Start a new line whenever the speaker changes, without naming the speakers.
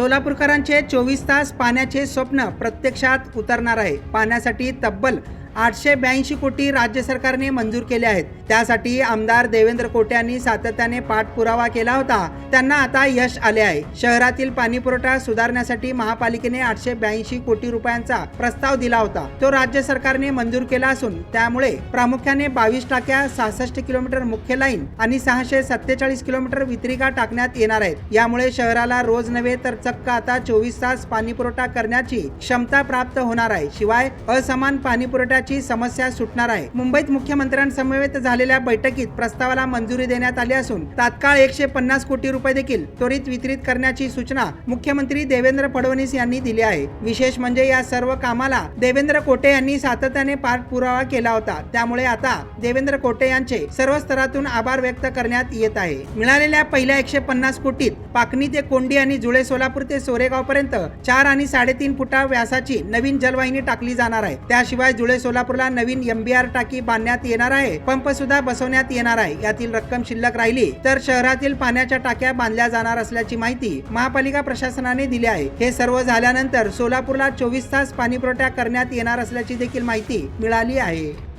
सोलापूरकरांचे चोवीस तास पाण्याचे स्वप्न प्रत्यक्षात उतरणार आहे. पाण्यासाठी तब्बल आठशे ब्याऐंशी कोटी राज्य सरकारने मंजूर केले आहेत. त्यासाठी आमदार देवेंद्र कोटे यांनी सातत्याने पाठपुरावा केला होता. त्यांना आता यश आले आहे. शहरातील पाणी पुरवठा सुधारण्यासाठी महापालिकेने आठशे ब्याऐंशी कोटी रुपयांचा प्रस्ताव दिला होता. तो राज्य सरकारने मंजूर केला असून त्यामुळे प्रामुख्याने बावीस टाक्या सहासष्ट किलोमीटर मुख्य लाईन आणि सहाशे सत्तेचाळीस किलोमीटर वितरिका टाकण्यात येणार आहेत. यामुळे शहराला रोज नव्हे तर चक्क आता चोवीस तास पाणी पुरवठा करण्याची क्षमता प्राप्त होणार आहे. शिवाय असमान पाणी पुरवठ्याची समस्या सुटणार आहे. मुंबईत मुख्यमंत्र्यांसमवेत झालेल्या बैठकीत प्रस्तावाला मंजुरी देण्यात आली असून तात्काळ एकशे पन्नास कोटी रुपये देखील त्वरित वितरित करण्याची सूचना मुख्यमंत्री देवेंद्र फडणवीस यांनी दिली आहे. विशेष म्हणजे या सर्व कामाला देवेंद्र कोटे यांनी सातत्याने पाठपुरावा केला होता. त्यामुळे आता देवेंद्र कोटे यांचे सर्व स्तरातून आभार व्यक्त करण्यात येत आहे. मिळालेल्या पहिल्या एकशे पन्नास कोटीत पाकणी ते कोंडी आणि जुळे सोलापूर ते सोरेगाव पर्यंत चार आणि साडेतीन फुटा व्यासाची नवीन जलवाहिनी टाकली जाणार आहे. त्याशिवाय जुळे सोलापूरला नवीन एमबीआर टाकी बांधण्यात येणार आहे. पंप सुद्धा बसवण्यात येणार आहे. यातील रक्कम शिल्लक राहिली तर शहरातील पाण्याच्या टाक्या बांधल्या जाणार असल्याची माहिती महापालिका प्रशासनाने दिली आहे. हे सर्व झाल्यानंतर सोलापूरला चोवीस तास पाणी पुरवठा करण्यात येणार असल्याची देखील माहिती मिळाली आहे.